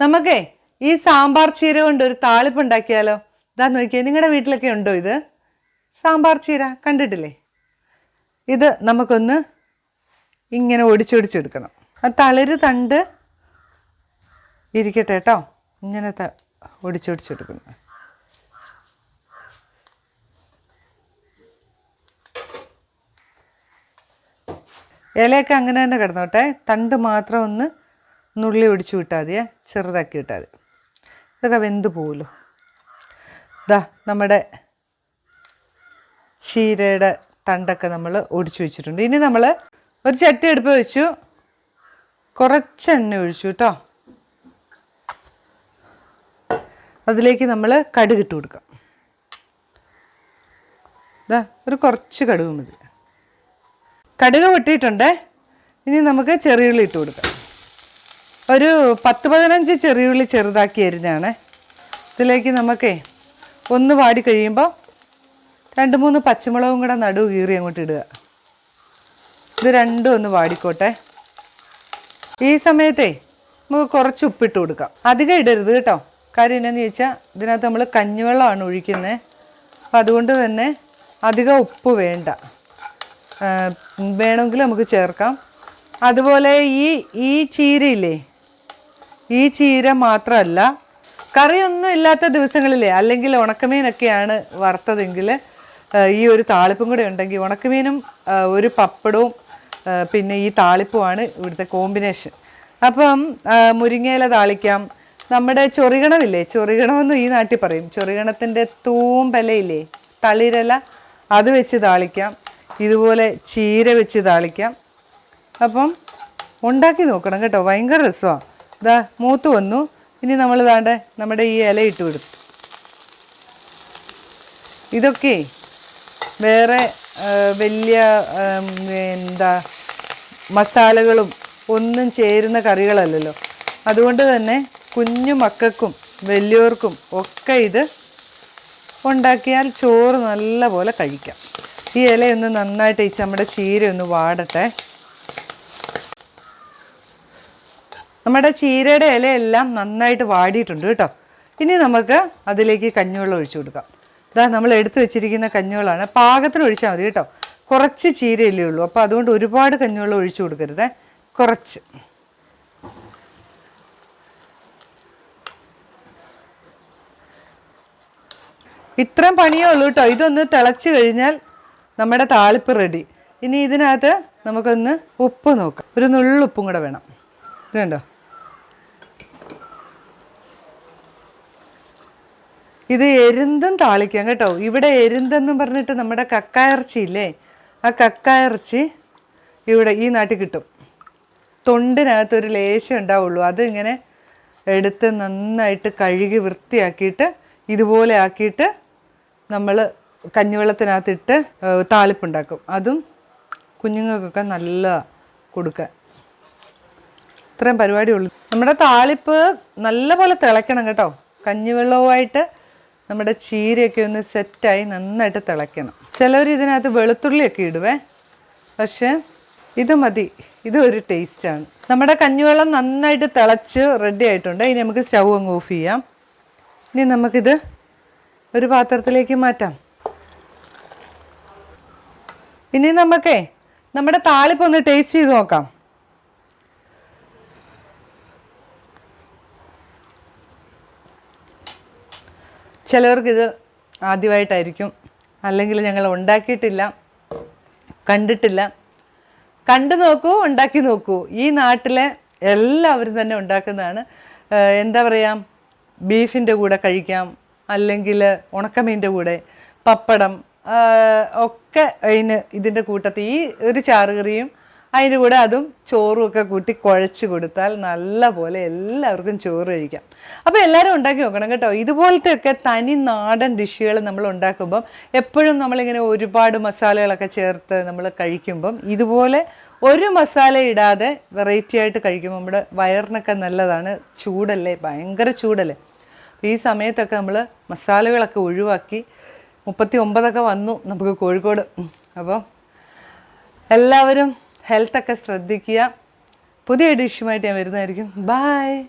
നമുക്കേ ഈ സാമ്പാർ ചീര കൊണ്ട് ഒരു താളിപ്പ് ഉണ്ടാക്കിയാലോ? ഇതാ നോക്കിയേ നിങ്ങളുടെ വീട്ടിലൊക്കെ ഉണ്ടോ ഇത്? സാമ്പാർ ചീര കണ്ടിട്ടില്ലേ? ഇത് നമുക്കൊന്ന് ഇങ്ങനെ ഒടിച്ചൊടിച്ചെടുക്കണം. ആ തളിര് തണ്ട് ഇരിക്കട്ടെ കേട്ടോ. ഇങ്ങനെ ത ഒടിച്ചൊടിച്ചെടുക്കുന്നു. ഇലയൊക്കെ അങ്ങനെ തന്നെ കിടന്നോട്ടെ. തണ്ട് മാത്രം ഒന്ന് നുള്ളി ഒടിച്ചു വിട്ടാൽ മതിയേ ചെറുതാക്കി വിട്ടാൽ മതി. ഇതൊക്കെ വെന്ത് പോവുമല്ലോ ഇതാ നമ്മുടെ ചീരയുടെ തണ്ടൊക്കെ നമ്മൾ ഒടിച്ചു വെച്ചിട്ടുണ്ട്. ഇനി നമ്മൾ ഒരു ചട്ടി എടുപ്പ് വെച്ചു. കുറച്ച് എണ്ണ ഒഴിച്ചു കേട്ടോ. അതിലേക്ക് നമ്മൾ കടുക് ഇട്ട് കൊടുക്കാം. ഇതാ ഒരു കുറച്ച് കടുക് മതി. കടുക് പൊട്ടിയിട്ടുണ്ടേ? ഇനി നമുക്ക് ചെറിയുള്ളി ഇട്ട് കൊടുക്കാം. ഒരു പത്ത് പതിനഞ്ച് ചെറിയുള്ളി ചെറുതാക്കി അരിഞ്ഞാണ് ഇതിലേക്ക് നമുക്കേ ഒന്ന് വാടി കഴിയുമ്പോൾ രണ്ട് മൂന്ന് പച്ചമുളകും കൂടെ നടു കീറി അങ്ങോട്ട് ഇടുക. ഇത് രണ്ടും ഒന്ന് വാടിക്കോട്ടെ. ഈ സമയത്തേ നമുക്ക് കുറച്ച് ഉപ്പിട്ട് കൊടുക്കാം. അധികം ഇടരുത് കേട്ടോ. കാര്യം എന്നാന്ന് ചോദിച്ചാൽ ഇതിനകത്ത് നമ്മൾ കഞ്ഞിവെള്ളമാണ് ഒഴിക്കുന്നത് അപ്പം അതുകൊണ്ട് തന്നെ അധികം ഉപ്പ് വേണ്ട. വേണമെങ്കിൽ നമുക്ക് ചേർക്കാം. അതുപോലെ ഈ ഈ ചീരയില്ലേ ഈ ചീര മാത്രമല്ല കറിയൊന്നും ഇല്ലാത്ത ദിവസങ്ങളിലെ അല്ലെങ്കിൽ ഉണക്കമീനൊക്കെയാണ് വറുത്തതെങ്കിൽ ഈ ഒരു താളിപ്പും കൂടെ ഉണ്ടെങ്കിൽ ഉണക്കമീനും ഒരു പപ്പടവും പിന്നെ ഈ താളിപ്പുമാണ് ഇവിടുത്തെ കോമ്പിനേഷൻ. അപ്പം മുരിങ്ങയില താളിക്കാം. നമ്മുടെ ചൊറികണമില്ലേ? ചൊറികണമെന്ന് ഈ നാട്ടിൽ പറയും. ചൊറികണത്തിന്റെ തൂമ്പലയില്ലേ? തളിരല അത് വെച്ച് താളിക്കാം. ഇതുപോലെ ചീര വെച്ച് താളിക്കാം. അപ്പം ഉണ്ടാക്കി നോക്കണം കേട്ടോ. ഭയങ്കര രസമാണ്. ഇതാ മൂത്ത് വന്നു. ഇനി നമ്മൾ ഇതാണ്ട് നമ്മുടെ ഈ ഇല ഇട്ട് കൊടുത്തു. ഇതൊക്കെ വേറെ വലിയ എന്താ മസാലകളും ഒന്നും ചേരുന്ന കറികളല്ലല്ലോ. അതുകൊണ്ട് തന്നെ കുഞ്ഞു മക്കൾക്കും വലിയവർക്കും ഒക്കെ ഇത് ഉണ്ടാക്കിയാൽ ചോറ് നല്ല പോലെ കഴിക്കാം. ഈ ഇലയൊന്ന് നന്നായിട്ട് ഈ നമ്മുടെ ചീര ഒന്ന് വാടട്ടെ. നമ്മുടെ ചീരയുടെ ഇലയെല്ലാം നന്നായിട്ട് വാടിയിട്ടുണ്ട് കേട്ടോ. ഇനി നമുക്ക് അതിലേക്ക് കഞ്ഞിവെള്ളം ഒഴിച്ചു കൊടുക്കാം. ഇതാ നമ്മൾ എടുത്തു വെച്ചിരിക്കുന്ന കഞ്ഞിവെള്ളമാണ്. പാകത്തിന് ഒഴിച്ചാൽ മതി കേട്ടോ. കുറച്ച് ചീരയല്ലേ ഉള്ളൂ. അപ്പോൾ അതുകൊണ്ട് ഒരുപാട് കഞ്ഞിവെള്ളം ഒഴിച്ചു കൊടുക്കരുത്. കുറച്ച്. ഇത്രയും പണിയേ ഉള്ളൂ കേട്ടോ. ഇതൊന്ന് തിളച്ച് കഴിഞ്ഞാൽ നമ്മുടെ താളിപ്പ് റെഡി. ഇനി ഇതിനകത്ത് നമുക്കൊന്ന് ഉപ്പ് നോക്കാം. ഒരു നുള്ളുപ്പും കൂടെ വേണം. ഇത് ഇത് എരുന്തും താളിക്കാം കേട്ടോ. ഇവിടെ എരുന്തെന്നും പറഞ്ഞിട്ട് നമ്മുടെ കക്കായിറച്ചി ഇല്ലേ ആ കക്കായിറച്ചി ഇവിടെ ഈ നാട്ടിൽ കിട്ടും. തൊണ്ടിനകത്ത് ഒരു ലേശം ഉണ്ടാവുള്ളൂ. അത് ഇങ്ങനെ എടുത്ത് നന്നായിട്ട് കഴുകി വൃത്തിയാക്കിയിട്ട് ഇതുപോലെ ആക്കിയിട്ട് നമ്മൾ കഞ്ഞിവെള്ളത്തിനകത്തിട്ട് താളിപ്പുണ്ടാക്കും. അതും കുഞ്ഞുങ്ങൾക്കൊക്കെ നല്ല കൊടുക്കാൻ. ഇത്രയും പരിപാടിയുള്ളൂ. നമ്മുടെ താളിപ്പ് നല്ലപോലെ തിളയ്ക്കണം കേട്ടോ. കഞ്ഞിവെള്ളവുമായിട്ട് നമ്മുടെ ചീരയൊക്കെ ഒന്ന് സെറ്റായി നന്നായിട്ട് തിളയ്ക്കണം. ചിലവർ ഇതിനകത്ത് വെളുത്തുള്ളിയൊക്കെ ഇടുവേ. പക്ഷേ ഇത് മതി. ഇത് ഒരു ടേസ്റ്റാണ് നമ്മുടെ കഞ്ഞിവെള്ളം നന്നായിട്ട് തിളച്ച് റെഡി ആയിട്ടുണ്ട്. ഇനി നമുക്ക് സ്റ്റൗ അങ്ങ് ഓഫ് ചെയ്യാം. ഇനി നമുക്കിത് ഒരു പാത്രത്തിലേക്ക് മാറ്റാം. ഇനി നമുക്കേ നമ്മുടെ താളിപ്പൊന്ന് ടേസ്റ്റ് ചെയ്ത് നോക്കാം. ചിലവർക്കിത് ആദ്യമായിട്ടായിരിക്കും. അല്ലെങ്കിൽ ഞങ്ങൾ ഉണ്ടാക്കിയിട്ടില്ല കണ്ടിട്ടില്ല. കണ്ടു നോക്കൂ ഉണ്ടാക്കി നോക്കൂ. ഈ നാട്ടിലെ എല്ലാവരും തന്നെ ഉണ്ടാക്കുന്നതാണ്. എന്താ പറയുക ബീഫിന്റെ കൂടെ കഴിക്കാം അല്ലെങ്കിൽ ഉണക്കമീന്റെ കൂടെ പപ്പടം ഒക്കെ അതിന് ഇതിന്റെ കൂട്ടത്തിൽ ഈ ഒരു ചാറുകറിയും അതിന്റെ കൂടെ അതും ചോറും ഒക്കെ കൂട്ടി കുഴച്ച് കൊടുത്താൽ നല്ല പോലെ എല്ലാവർക്കും ചോറ് കഴിക്കാം. അപ്പോൾ എല്ലാവരും ഉണ്ടാക്കി നോക്കണം കേട്ടോ. ഇതുപോലത്തെ ഒക്കെ തനി നാടൻ ഡിഷുകൾ നമ്മൾ ഉണ്ടാക്കുമ്പം എപ്പോഴും നമ്മളിങ്ങനെ ഒരുപാട് മസാലകളൊക്കെ ചേർത്ത് നമ്മൾ കഴിക്കുമ്പം ഇതുപോലെ ഒരു മസാല ഇടാതെ വെറൈറ്റി ആയിട്ട് കഴിക്കുമ്പോൾ നമ്മുടെ വയറിനൊക്കെ നല്ലതാണ്. ചൂടല്ലേ? ഭയങ്കര ചൂടല്ലേ? ഈ സമയത്തൊക്കെ നമ്മൾ മസാലകളൊക്കെ ഒഴിവാക്കി മുപ്പത്തി ഒമ്പതൊക്കെ വന്നു നമുക്ക് കോഴിക്കോട്. അപ്പോൾ എല്ലാവരും ഹെൽത്തൊക്കെ ശ്രദ്ധിക്കുക. പുതിയ ഡിഷുമായിട്ട് ഞാൻ വരുന്നതായിരിക്കും. ബായ്